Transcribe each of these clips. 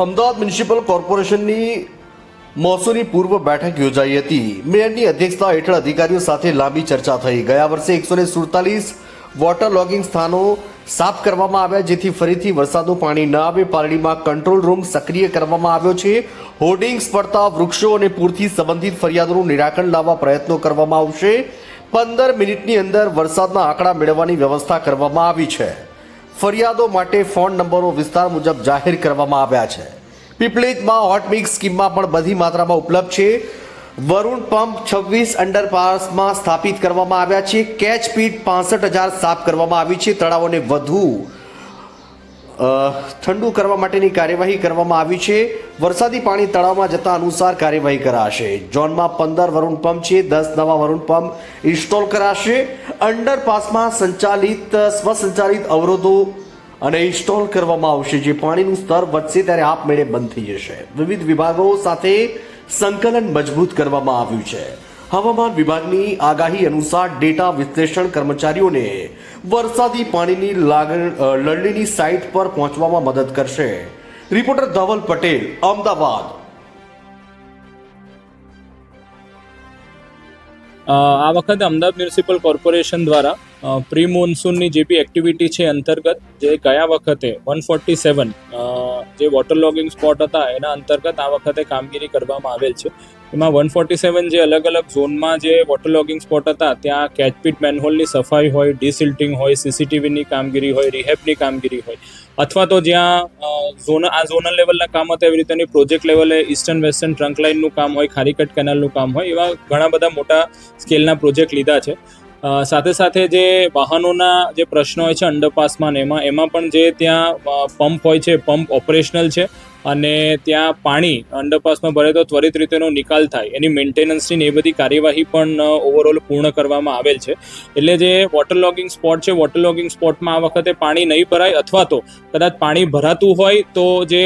Ahmedabad municipal કોર્પોરેશનની મોસૂની પૂર્વ બેઠક યોજાઈ હતી. મેયરની અધ્યક્ષતા હેઠળ અધિકારીઓ સાથે લાંબી ચર્ચા થઈ. ગયા વર્ષે એકસો ને સુડતાલીસ વોટર લોગિંગ સ્થાનો સાફ કરવામાં આવ્યા, જેથી ફરીથી વરસાદનું પાણી ન આવે. પારડીમાં કંટ્રોલ રૂમ સક્રિય કરવામાં આવ્યો છે. હોર્ડિંગ્સ પડતા વૃક્ષો અને પૂરથી સંબંધિત ફરિયાદોનું નિરાકરણ લાવવા પ્રયત્નો કરવામાં આવશે. પંદર મિનિટની અંદર વરસાદના આંકડા મેળવવાની વ્યવસ્થા કરવામાં આવી છે. ફરિયાદો માટે ફોન નંબરો વિસ્તાર મુજબ જાહેર કરવામાં આવ્યા છે. પીપળેજમાં હોટમિક સ્કીમમાં પણ બધી માત્રામાં ઉપલબ્ધ છે. વરુણ પંપ છવ્વીસ અંડરપાસમાં સ્થાપિત કરવામાં આવ્યા છે. કેચ પીટ પાસઠ હજાર સાફ કરવામાં આવી છે. તળાવોને વધુ ઠંડુ કરવા માટેની કાર્યવાહી કરવામાં આવી છે. વરસાદી પાણી તળાવમાં જતા અનુસાર કાર્યવાહી કરાશે. ઝોનમાં પંદર વરુણ પંપ છે, દસ નવા વરુણ પંપ ઇન્સ્ટોલ કરાશે. અંડરપાસમાં સંચાલિત, સ્વસંચાલિત અવરોધો અને ઇન્સ્ટોલ કરવામાં આવશે. જે પાણીનું સ્તર વધશે ત્યારે આપમેળે બંધ થઈ જશે. વિવિધ વિભાગો સાથે સંકલન મજબૂત કરવામાં આવ્યું છે. હવામાન વિભાગની આગાહી અનુસાર ડેટા વિશ્લેષણ કર્મચારીઓને વરસાદી પાણીની લાગણ લણણીની સાઇટ પર પહોંચવામાં મદદ કરશે. રિપોર્ટર ધવલ પટેલ, અમદાવાદ. આ વખતે અમદાવાદ મ્યુનિસિપલ કોર્પોરેશન દ્વારા પ્રી મોન્સૂનની જે બી એક્ટિવિટી છે અંતર્ગત, જે ગયા વખતે વન ફોર્ટી સેવન જે વોટર લોગિંગ સ્પોટ હતા, એના અંતર્ગત આ વખતે કામગીરી કરવામાં આવેલ છે. એમાં વન ફોર્ટી સેવન જે અલગ અલગ ઝોનમાં જે વોટર લોગિંગ સ્પોટ હતા, ત્યાં કેચપીટ મેનહોલની સફાઈ હોય ડિસિલ્ટિંગ હોય સીસીટીવીની કામગીરી હોય રિહેબની કામગીરી હોય. અથવા તો જ્યાં ઝોન, આ ઝોનલ લેવલના કામ હતા, એવી રીતેની પ્રોજેક્ટ લેવલે ઇસ્ટર્ન વેસ્ટર્ન ટ્રંક લાઇનનું કામ હોય, ખારીકટ કેનાલનું કામ હોય, એવા ઘણા બધા મોટા સ્કેલના પ્રોજેક્ટ લીધા છે. સાથે સાથે જે વાહનોના જે પ્રશ્નો હોય છે અંડરપાસમાં ને એમાં એમાં પણ જે ત્યાં પંપ હોય છે પંપ ઓપરેશનલ છે. અને ત્યાં પાણી અંડરપાસમાં ભરે તો ત્વરિત રીતે એનો નિકાલ થાય. એની મેન્ટેનન્સની ને એ બધી કાર્યવાહી પણ ઓવરઓલ પૂર્ણ કરવામાં આવેલ છે. એટલે જે વોટર લોગિંગ સ્પોટ છે વોટર લોગિંગ સ્પોટમાં આ વખતે પાણી નહીં ભરાય અથવા તો કદાચ પાણી ભરાતું હોય તો જે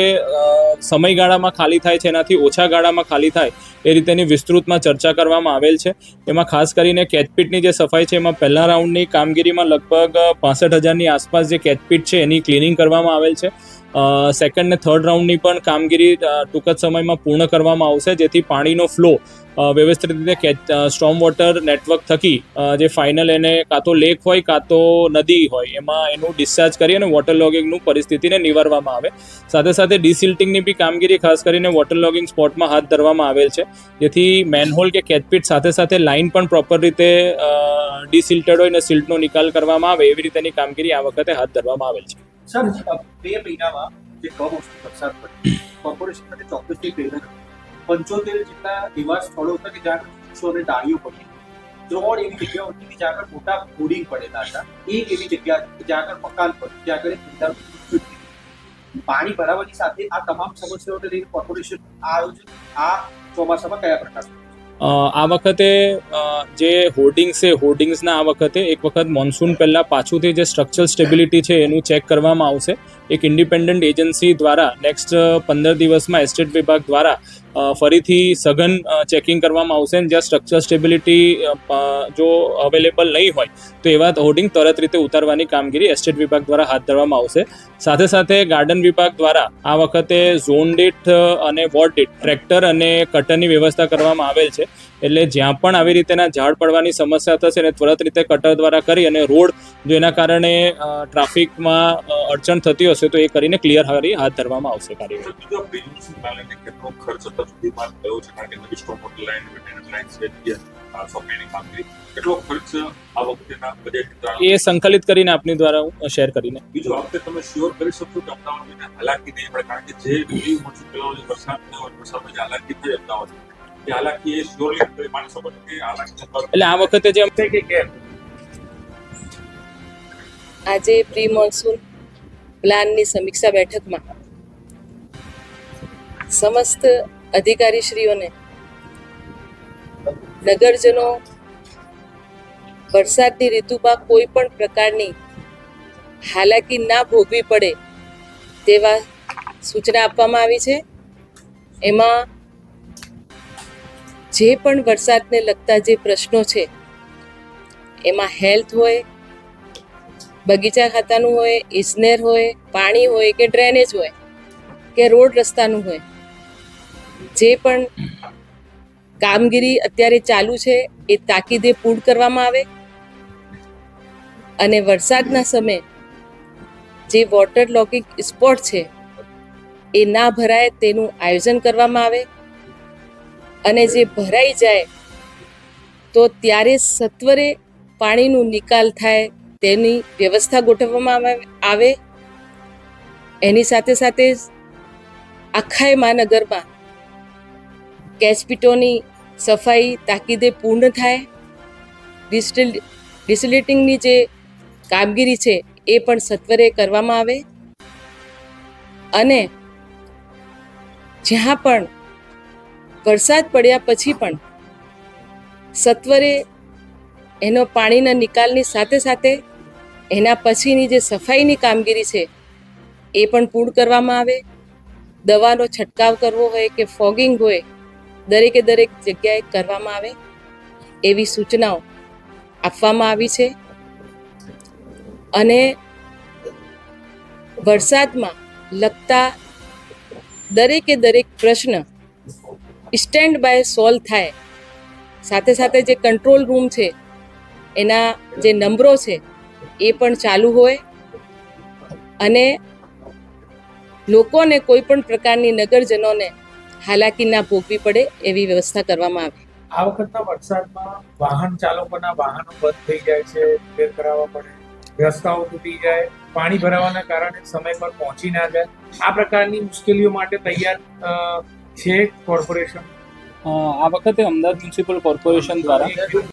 સમયગાળામાં ખાલી થાય છે, એનાથી ઓછા ગાળામાં ખાલી થાય, એ રીતેની વિસ્તૃતમાં ચર્ચા કરવામાં આવેલ છે. એમાં ખાસ કરીને કેચપીટની જે સફાઈ છે, એમાં પહેલા રાઉન્ડની કામગીરીમાં લગભગ પાસઠ હજારની આસપાસ જે કેચપીટ છે, એની ક્લિનિંગ કરવામાં આવેલ છે. સેકન્ડ ને થર્ડ રાઉન્ડની પણ કામગીરી ટૂંક જ સમયમાં પૂર્ણ કરવામાં આવશે, જેથી પાણીનો ફ્લો વ્યવસ્થિત રીતે કેચ સ્ટ્રોમ વોટર નેટવર્ક થકી જે ફાઇનલ એને કાં તો લેક હોય, કાં તો નદી હોય, એમાં એનું ડિસ્ચાર્જ કરી અને વોટર લોગિંગનું પરિસ્થિતિને નિવારવામાં આવે. સાથે સાથે ડિસિલ્ટિંગની બી કામગીરી ખાસ કરીને વોટર લોગિંગ સ્પોટમાં હાથ ધરવામાં આવેલ છે. જેથી મેનહોલ કે કેચપીટ સાથે સાથે લાઇન પણ પ્રોપર રીતે ડિસિલ્ટેડ હોય અને સિલ્ટનો નિકાલ કરવામાં આવે, એવી રીતેની કામગીરી આ વખતે હાથ ધરવામાં આવેલ છે. સર બે મહિનામાં જે કમોસમી વરસાદ પડ્યો કોર્પોરેશન માટે ચોક્કસથી પ્રેરણા પંચોતેર જેટલા એવા સ્થળો હતા કે જ્યાં વૃક્ષો અને ડાળીઓ પડી ત્રણ એવી જગ્યાઓ હતી કે જ્યાં આગળ મોટા હોર્ડિંગ પડેલા હતા. એક એવી જગ્યા હતી જ્યાં આગળ મકાન પડ્યું, જ્યાં આગળ. પાણી ભરાવાની સાથે આ તમામ સમસ્યાઓને લઈને કોર્પોરેશન આયોજન આ ચોમાસામાં કયા પ્રકારનું આ વખતે જે હોર્ડિંગ્સ છે હોર્ડિંગ્સના આ વખતે એક વખત મોન્સૂન પહેલાં પાછુંથી જે સ્ટ્રક્ચરલ સ્ટેબિલિટી છે, એનું ચેક કરવામાં આવશે. એક ઇન્ડિપેન્ડન્ટ એજન્સી દ્વારા નેક્સ્ટ પંદર દિવસમાં એસ્ટેટ વિભાગ દ્વારા ફરીથી સઘન ચેકિંગ કરવામાં આવશે અને જ્યાં સ્ટ્રક્ચર સ્ટેબિલિટી જો અવેલેબલ નહીં હોય, તો એવા હોર્ડિંગ તરત રીતે ઉતારવાની કામગીરી એસ્ટેટ વિભાગ દ્વારા હાથ ધરવામાં આવશે. સાથે સાથે ગાર્ડન વિભાગ દ્વારા આ વખતે ઝોન દીઠ અને વોર્ડ દીઠ ટ્રેક્ટર અને કટરની વ્યવસ્થા કરવામાં આવેલ છે. એટલે જ્યાં પણ આવી રીતેના ઝાડ પડવાની સમસ્યા થશે એને ત્વરત રીતે કટર દ્વારા કરી અને રોડ, જો એના કારણે ટ્રાફિકમાં અડચણ થતી હશે તો એ કરીને ક્લિયર હારી હાથ ધરવામાં આવશે કાર્યવાહી. સુધીમાં થયો છે? કારણ કે નવી stock water line maintenance line છે સફાઈની કામગીરી. કેટલો ખર્ચ આ વખતેના બજેટ એ સંકલિત કરીને આપની દ્વારા શેર કરીને. બીજું આ વખતે તમે શ્યોર કરી શકશો કે અમદાવાદને હાલાકી નહીં પડે કારણ કે જે પ્રી મોન્સૂન પહેલા વરસાદ થયો વરસાદમાં જે હાલાકી થઈ અમદાવાદ એ હાલાકી એ શ્યોરલી તમે માની શકો છો કે હાલાકી એટલે આ વખતે જે છે કે કેમ? આજે પ્રી મોન્સૂન પ્લાનની સમીક્ષા બેઠકમાં સમસ્ત અધિકારીશ્રીઓને. નગરજનો, વરસાદની ઋતુમાં કોઈ પણ પ્રકારની હાલાકી ના ભોગવી પડે તેવા સૂચના આપવામાં આવી છે. એમાં જે પણ વરસાદને લગતા જે પ્રશ્નો છે, એમાં હેલ્થ હોય, બગીચા ખાતાનું હોય, ઇજનેર હોય, પાણી હોય કે ડ્રેનેજ હોય, કે રોડ રસ્તાનું હોય જે પણ કામગીરી અત્યારે ચાલુ છે, એ તાકીદે પૂર્ણ કરવામાં આવે. અને વરસાદના સમયે જે વોટર લોગિંગ સ્પોટ છે, એ ના ભરાય તેનું આયોજન કરવામાં આવે. અને જે ભરાઈ જાય, તો ત્યારે સત્વરે પાણીનું નિકાલ થાય, તેની વ્યવસ્થા ગોઠવવામાં આવે- એની સાથે સાથે જ આખાય મહાનગરમાં કેચપીટોની સફાઈ તાકીદે પૂર્ણ થાય. ડિસ્ટિલ, ડિસિલેટિંગની જે કામગીરી છે, એ પણ સત્વરે કરવામાં આવે. અને જ્યાં પણ વરસાદ પડ્યા પછી પણ સત્વરે એનો પાણીના નિકાલની સાથે સાથે એના પછીની જે સફાઈની કામગીરી છે, એ પણ પૂર્ણ કરવામાં આવે. દવાનો છંટકાવ કરવો હોય કે ફોગિંગ હોય દરેકે દરેક જગ્યાએ કરવામાં આવે એવી સૂચનાઓ આપવામાં આવી છે. અને વરસાદમાં લગતા દરેકે દરેક પ્રશ્ન સ્ટેન્ડ બાય સોલ્વ થાય. સાથે સાથે જે કંટ્રોલ રૂમ છે, એના જે નંબરો છે, એ પણ ચાલુ હોય. અને લોકોને કોઈ પણ પ્રકારની નગરજનોને હાલાકી ના ભોગવી પડે એવી વ્યવસ્થા કરવામાં આવે. આ વખતના વરસાદમાં વાહન ચાલકોના વાહનો બંધ થઈ જાય છે રિપેર કરાવવા પડે રસ્તાઓ તૂટી જાય પાણી ભરાવાના કારણે સમય પર પહોંચી ના જાય. આ પ્રકારની મુશ્કેલીઓ માટે તૈયાર અ, છે કોર્પોરેશન આ વખતે અમદાવાદ મ્યુનિસિપલ કોર્પોરેશન દ્વારા